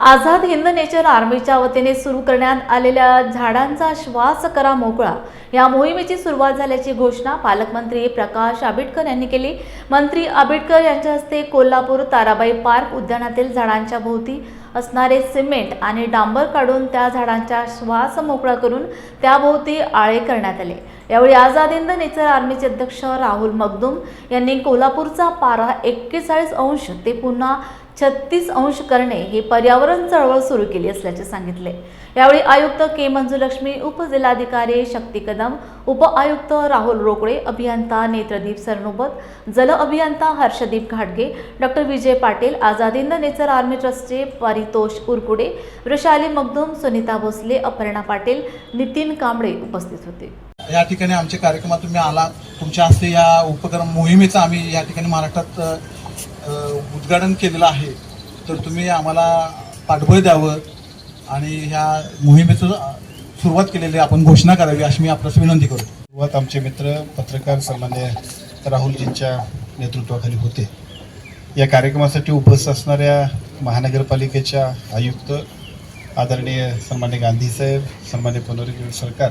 Azad Hind nature आर्मीच्या वतीने सुरू करण्यात आलेल्या झाडांचा श्वास करा मोकळा. या मोहिमेची सुरुवात झाल्याची घोषणा पालकमंत्री प्रकाश आंबेडकर यांनी केली. मंत्री आंबेडकर यांच्या हस्ते कोल्हापूर ताराबाई पार्क उद्यानातील झाडांच्या भोवती असणारे सिमेंट आणि डांबर काढून त्या झाडांचा श्वास मोकळा करून त्याभोवती आळे करण्यात आले. यावेळी आझाद हिंद नेचर आर्मीचे अध्यक्ष राहुल मगदुम यांनी कोल्हापूरचा पारा एक्केचाळीस अंश ते पुन्हा छत्तीस अंश करणे ही पर्यावरण चळवळ सुरू केली असल्याचे सांगितले. यावेळी आयुक्त के मंजुलक्ष्मी उपजिल्हाधिकारी शक्ती कदम उप आयुक्त राहुल रोकडे अभियंता नेत्रदीप सरनोबत जल अभियंता हर्षदीप घाटगे doctor Vijay Patil Azad nature army ट्रस्टचे परितोष उरकुडे वृषाली मगदुम सुनीता भोसले अपर्णा पाटील नितीन कांबळे उपस्थित होते. या ठिकाणी आमच्या कार्यक्रमात तुम्ही आला तुमच्या हस्ते या उपक्रम मोहिमेचा आम्ही या ठिकाणी महाराष्ट्रात उद्घाटन केलेलं आहे तर तुम्ही आम्हाला पाठबळ द्यावं आणि ह्या मोहिमेचं सुरुवात केलेली आपण घोषणा करावी अशी मी आपल्यास विनंती करतो सुरुवात आमचे मित्र पत्रकार सन्मान्य राहुलजींच्या नेतृत्वाखाली होते. या कार्यक्रमासाठी उपस्थित असणाऱ्या महानगरपालिकेच्या आयुक्त आदरणीय सन्मान्य गांधीसाहेब सन्मान्य पुनर्गीर सरकार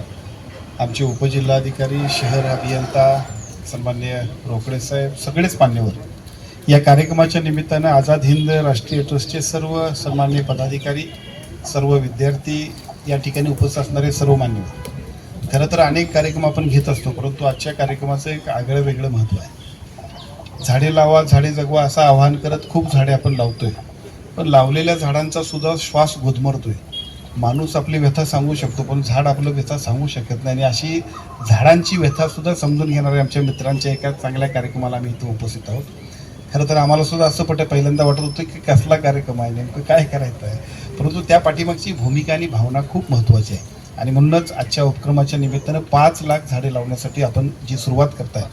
आमचे उपजिल्हाधिकारी शहर अभियंता सन्मान्य रोकडे साहेब सगळेच मान्यवर या कार्यक्रमाच्या निमित्तानं आझाद हिंद राष्ट्रीय ट्रस्टचे सर्व सन्मान्य पदाधिकारी सर्व विद्यार्थी या ठिकाणी उपस्थित असणारे सर्व मान्य खरं तर अनेक कार्यक्रम आपण घेत असतो परंतु आजच्या कार्यक्रमाचं एक आगळं वेगळं महत्त्व आहे. झाडे लावा झाडे जगवा असं आवाहन करत खूप झाडे आपण लावतोय. पण लावलेल्या झाडांचा सुद्धा श्वास गुदमरतोय माणूस आपली व्यथा सांगू शकतो पण झाड आपलं व्यथा सांगू शकत नाही. आणि अशी झाडांची व्यथासुद्धा समजून घेणाऱ्या आमच्या मित्रांच्या एका चांगल्या कार्यक्रमाला आम्ही इथं उपस्थित आहोत. खरं तर आम्हाला सुद्धा असं पट पहिल्यांदा वाटत होतं की कसला कार्यक्रम आहे नेमकं काय करायचं आहे? परंतु त्या पाठीमागची भूमिका आणि भावना खूप महत्त्वाची आहे. आणि म्हणूनच आजच्या उपक्रमाच्या निमित्तानं पाच लाख झाडे लावण्यासाठी आपण जी सुरुवात करताय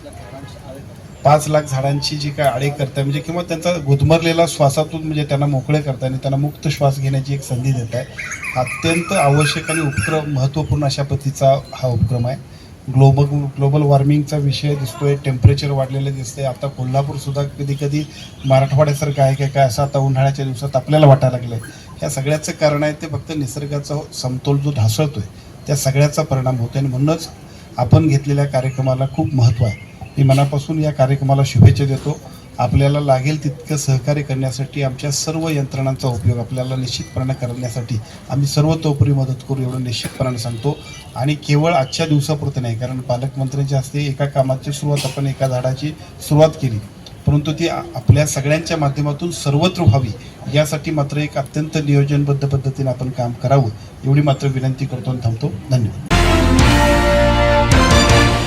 पाच लाख झाडांची जी काय आडे करताय म्हणजे किंवा त्यांचा गुदमरलेला श्वासातून म्हणजे त्यांना मोकळे करताय आणि त्यांना मुक्त श्वास घेण्याची एक संधी देत आहे अत्यंत आवश्यक आणि उपक्रम महत्त्वपूर्ण अशा पद्धतीचा हा उपक्रम आहे. ग्लोबल ग्लोबल वॉर्मिंगचा विषय दिसतोय टेम्परेचर वाढलेलं दिसतंय. आता कोल्हापूरसुद्धा कधी कधी मराठवाड्यासारखं आहे काय काय असं आता उन्हाळ्याच्या दिवसात आपल्याला वाटायला लागलं आहे ह्या सगळ्याचं कारण आहे ते फक्त निसर्गाचा समतोल जो ढासळतोय त्या सगळ्याचा परिणाम होतो आणि म्हणूनच आपण घेतलेल्या कार्यक्रमाला खूप महत्त्व आहे. मी मनापासून या कार्यक्रमाला शुभेच्छा देतो. आपल्याला लागेल तितकं सहकार्य करण्यासाठी आमच्या सर्व यंत्रणांचा उपयोग आपल्याला निश्चितपणे करण्यासाठी आम्ही सर्वतोपरी मदत करू एवढं निश्चितपणाने सांगतो. आणि केवळ आजच्या दिवसापुरतं नाही कारण पालकमंत्र्यांच्या हस्ते एका कामाची सुरुवात आपण एका झाडाची सुरुवात केली. परंतु ती आपल्या सगळ्यांच्या माध्यमातून सर्वत्र व्हावी यासाठी मात्र एक अत्यंत नियोजनबद्ध पद्धतीने आपण काम करावं एवढी मात्र विनंती करतो आणि थांबतो. धन्यवाद.